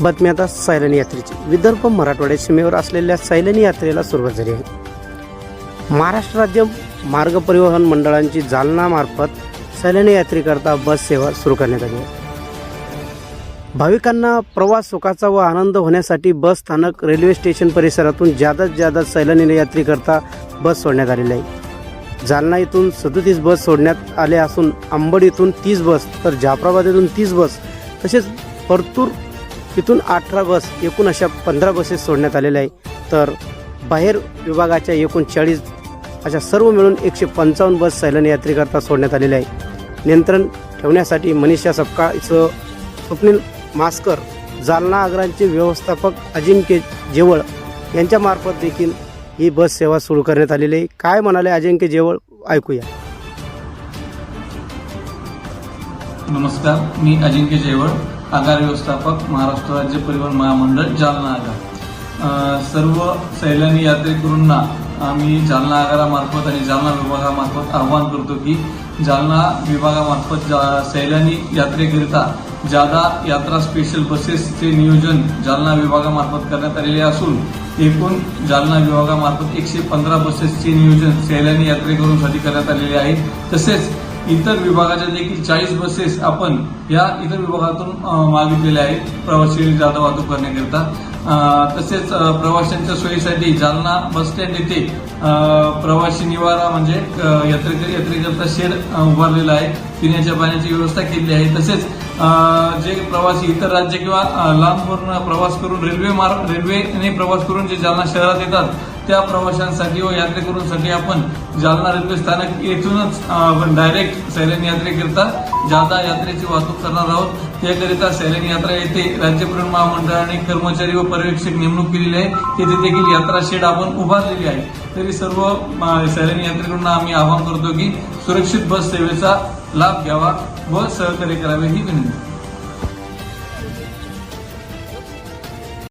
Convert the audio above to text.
बातमी आता सैलानी यात्रेची. विदर्भ मराठवाड्या सीमेवर असलेल्या सैलानी यात्रेला सुरुवात झाली आहे. महाराष्ट्र राज्य मार्ग परिवहन मंडळांची जालनामार्फत सैलानी यात्रेकरता बस सेवा सुरू करण्यात आली आहे. भाविकांना प्रवास सुखाचा व आनंद होण्यासाठी बस स्थानक रेल्वे स्टेशन परिसरातून जादात जादा सैलानी यात्रेकरता बस सोडण्यात आलेली आहे. जालना इथून सदोतीस बस सोडण्यात आल्या असून अंबड इथून तीस बस तर जाफराबाद इथून तीस बस तसेच परतूर तिथून अठरा बस एकूण अशा पंधरा बसेस सोडण्यात आलेल्या आहे तर बाहेर विभागाच्या एकूण चाळीस अशा सर्व मिळून एकशे पंचावन्न बस सैलानी यात्रेकरता सोडण्यात आलेल्या आहे नियंत्रण ठेवण्यासाठी मनीषा सपकाळचं स्वप्नील मास्कर जालना आग्रांचे व्यवस्थापक अजिंक्य जेवळ यांच्यामार्फत देखील ही बस सेवा सुरू करण्यात आलेली आहे. काय म्हणाले अजिंक्य जेवळ? ऐकूया. नमस्कार मी अजिंक्य जेवळ. आगार व्यवस्थापक महाराष्ट्र राज्य परिवहन महामंडळ जालना आगार सर्व सैलानी यात्रेकरूंना आम्ही जालना आगारामार्फत आणि जालना विभागामार्फत आवाहन करतो की जालना विभागामार्फत जा सैलानी यात्रेकरिता जादा यात्रा स्पेशल बसेसचे नियोजन जालना विभागामार्फत करण्यात आलेले असून एकूण जालना विभागामार्फत एकशे पंधरा बसेसचे नियोजन सैलानी यात्रेकरूंसाठी करण्यात आलेले आहे. तसेच इतर विभागाच्या देखील चाळीस बसेस आपण या इतर विभागातून मागितलेल्या आहेत. प्रवासी जादा वाहतूक करण्याकरिता. तसेच प्रवाशांच्या सोयीसाठी जालना बस स्टँड येथे अ, प्रवासी निवारा म्हणजे यात्रेकरी यात्रेकरता शेड उभारलेला आहे. पिण्याच्या पाण्याची व्यवस्था केली आहे. तसेच जे प्रवासी इतर राज्य किंवा लांबवरून प्रवास करून रेल्वे मार्ग रेल्वेने प्रवास करून जे जालना शहरात येतात त्या प्रवाशांसाठी व यात्रेकरूंसाठी आपण जालना रेल्वे स्थानक येथूनच आपण डायरेक्ट सैलन यात्रेकरिता जादा यात्रेची वाहतूक करणार आहोत. त्याकरिता सैलानी यात्रा येथे राज्य परिवहन महामंडळाने कर्मचारी व पर्यवेक्षक नेमणूक केलेली आहे. तेथे देखील यात्रा शेड आपण उभारलेली आहे. तरी सर्व सैलन यात्रेकरूंना आम्ही आवाहन करतो की सुरक्षित बस सेवेचा लाभ घ्यावा व सहकार्य करावे ही विनंती.